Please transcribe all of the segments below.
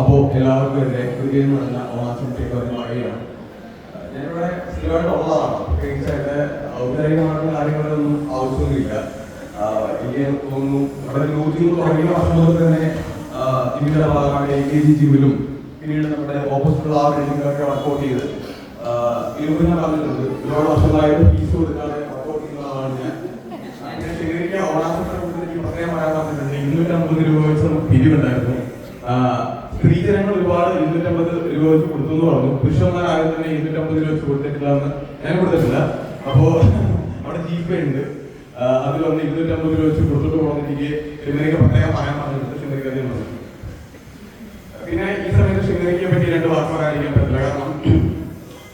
അപ്പോൾ എല്ലാവർക്കും എന്റെ ഹൃദയം നിറഞ്ഞ ഓണാശംസയൊക്കെ ഒരു മഴയാണ് ഞാനിവിടെ സ്ഥിരമായിട്ട് ഉള്ളതാണ്. പ്രത്യേകിച്ചായിട്ട് ഔദ്യോഗികമായിട്ടുള്ള കാര്യങ്ങളൊന്നും ആവശ്യമൊന്നുമില്ല എനിക്ക് തോന്നുന്നു ഇവിടെ ന്യൂജി തുടങ്ങിയ വർഷം മുതൽ തന്നെ ആഹ് ഇതിന്റെ ഭാഗമായി എ കെ ജി ജിമ്മിലും പിന്നീട് നമ്മുടെ ഓപ്പോസിറ്റുള്ള ആ ബിൽഡിങ്ങിലൊക്കെ വർക്കൗട്ട് ചെയ്ത് ആഹ് പറഞ്ഞിട്ടുണ്ട്. ഒരുപാട് വർഷങ്ങളായിട്ട് ഫീസ് കൊടുക്കാതെ കൊടുത്തിട്ട് എനിക്ക് പ്രത്യേകം പറയാൻ പറഞ്ഞിട്ടുണ്ട് ഇരുന്നൂറ്റമ്പത് രൂപ വെച്ച് നമുക്ക് പിരിവുണ്ടായിരുന്നു സ്ത്രീജനങ്ങൾ ഒരുപാട് ഇരുന്നൂറ്റമ്പത് രൂപ വെച്ച് കൊടുത്തു എന്ന് പറഞ്ഞു. പുരുഷന്മാരാരും തന്നെ ഇരുന്നൂറ്റമ്പത് രൂപ വെച്ച് കൊടുത്തിട്ടില്ല എന്ന് ഞാൻ കൊടുത്തിട്ടില്ല. അപ്പോ അവിടെ ജി പേ ഉണ്ട് അതിൽ വന്ന് ഇരുന്നൂറ്റമ്പത് രൂപ വെച്ച് കൊടുത്തിട്ട് പോകുന്ന എനിക്ക് ഷിമരിക്ക് പ്രത്യേകം പറയാൻ പറഞ്ഞിട്ടുണ്ട്. ഷിമരിക്ക് അധികം പറഞ്ഞു പിന്നെ ഈ സമയത്ത് ഷിമരിക്കെ പറ്റി രണ്ട് വാക്ക് പറയാതിരിക്കാൻ പറ്റില്ല. കാരണം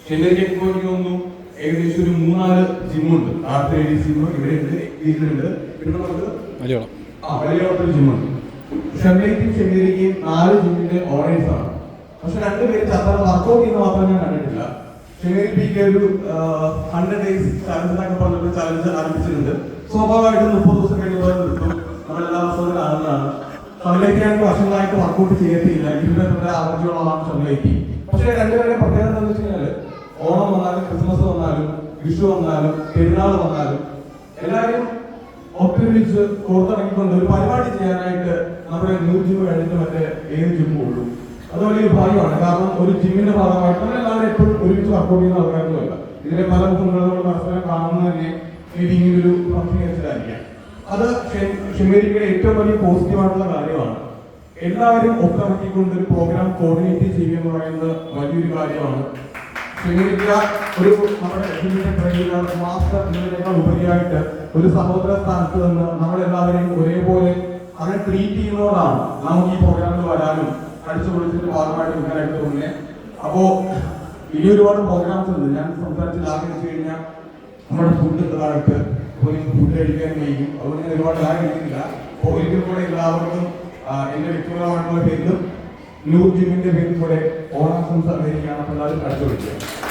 ഷിമരിക്ക് എനിക്ക് തോന്നുന്നു ഏകദേശം ഒരു മൂന്നാൽ ജിമ്മുണ്ട് ആർ ത്രീ ഡി ജിമ്മ് ഇവിടെയുണ്ട് ഇതിലുണ്ട് നമുക്ക് ആ വലിയ ജിമ്മുണ്ട് ഷെമിലിക്കും ഷെമിലിക്കും നാല് ജിമ്മിന്റെ ഓണേഴ്സ് ആണ്. പക്ഷെ രണ്ടുപേരും അത്ര വർക്കൗട്ട് ചെയ്യുന്ന മാത്രം ഞാൻ കണ്ടിട്ടില്ല. ഷെമിലിക്ക് ഒരു ഹൺഡ്രഡ് ഡേയ്സ് ചലഞ്ച് എന്നൊക്കെ ചലഞ്ച് ആരംഭിച്ചിട്ടുണ്ട്. സ്വാഭാവികമായിട്ടും മുപ്പത് ദിവസം കഴിയുമ്പോൾ നിർത്തും. നമ്മളെല്ലാ ദിവസവും കാണുന്നതാണ്. ഷമിലേക്ക് ഞാൻ വർഷങ്ങളായിട്ട് വർക്കൗട്ട് ചെയ്യത്തില്ല. ഇരുപത്തി ആവർത്തിയോളമാണ് ഷമിലേക്ക് പക്ഷെ രണ്ടുപേരുടെ പ്രത്യേകത എന്താണെന്ന് വെച്ച് കഴിഞ്ഞാൽ ഓണം വന്നാലും ക്രിസ്മസ് വിഷു വന്നാലും പെരുന്നാൾ വന്നാലും എല്ലാവരും ഒത്തൊരുമിച്ച് പുറത്തിറങ്ങിക്കൊണ്ട് ഒരു പരിപാടി ചെയ്യാനായിട്ട് നമ്മുടെ ന്യൂ ജിം കഴിഞ്ഞിട്ട് മറ്റേ ഏത് ജിമ്മും ഉള്ളൂ. അത് വലിയൊരു ഭാഗ്യമാണ്. കാരണം ഒരു ജിമ്മിന്റെ ഭാഗമായിട്ട് നമ്മൾ എല്ലാവരും എപ്പോഴും ഒരുമിച്ച് വർക്കൗട്ട് ചെയ്യുന്ന ആൾക്കാരൊന്നുമല്ല ഇതിലെ പല മുഖങ്ങളും നമ്മൾ പരസ്പരം കാണുന്നത് തന്നെ ഒരു ഫംഗ്ഷൻ അത് ഷിമേരിക്കയുടെ ഏറ്റവും വലിയ പോസിറ്റീവായിട്ടുള്ള കാര്യമാണ്. എല്ലാവരും ഒത്തിറക്കിക്കൊണ്ട് ഒരു പ്രോഗ്രാം കോർഡിനേറ്റ് ചെയ്യുക എന്ന് പറയുന്നത് വലിയൊരു കാര്യമാണ്. ഷിമേരിക്ക ഒരു നമ്മുടെ ജിമ്മിന്റെ ട്രെയിനർ മാസ്റ്റർ എന്നതിനേക്കാൾ ഉപരിയായിട്ട് ഒരു സഹോദര സ്ഥാനത്ത് നിന്ന് നമ്മളെല്ലാവരെയും ഒരേപോലെ അങ്ങനെ ട്രീറ്റ് ചെയ്യുന്നവരാണ്. നമുക്ക് ഈ പ്രോഗ്രാമിൽ വരാനും അടിച്ചു പൊളിച്ചിട്ട് ഭാഗമായിട്ട് നിൽക്കാനായിട്ട് തോന്നുന്നത് അപ്പോ ഇനി ഒരുപാട് പ്രോഗ്രാംസ് ഉണ്ട്. ഞാൻ സംസാരിച്ച് ആഗ്രഹിച്ചു കഴിഞ്ഞാൽ നമ്മുടെ ഫുഡ് ഇതായിട്ട് ഫുഡ് കഴിക്കാൻ കഴിയും. അതുകൊണ്ട് ഞാൻ ഒരുപാട് ആഗ്രഹിക്കുന്നില്ല അപ്പോൾ ഒരിക്കൽ കൂടെ എല്ലാവർക്കും ആ, എന്റെ വ്യക്തിപരമായിട്ടുള്ള പേരിലും ന്യൂ ജിമ്മിന്റെ പേരിൽ കൂടെ ഓണാശംസ അപ്പോൾ എല്ലാവരും അടിച്ചു പൊളിക്കുക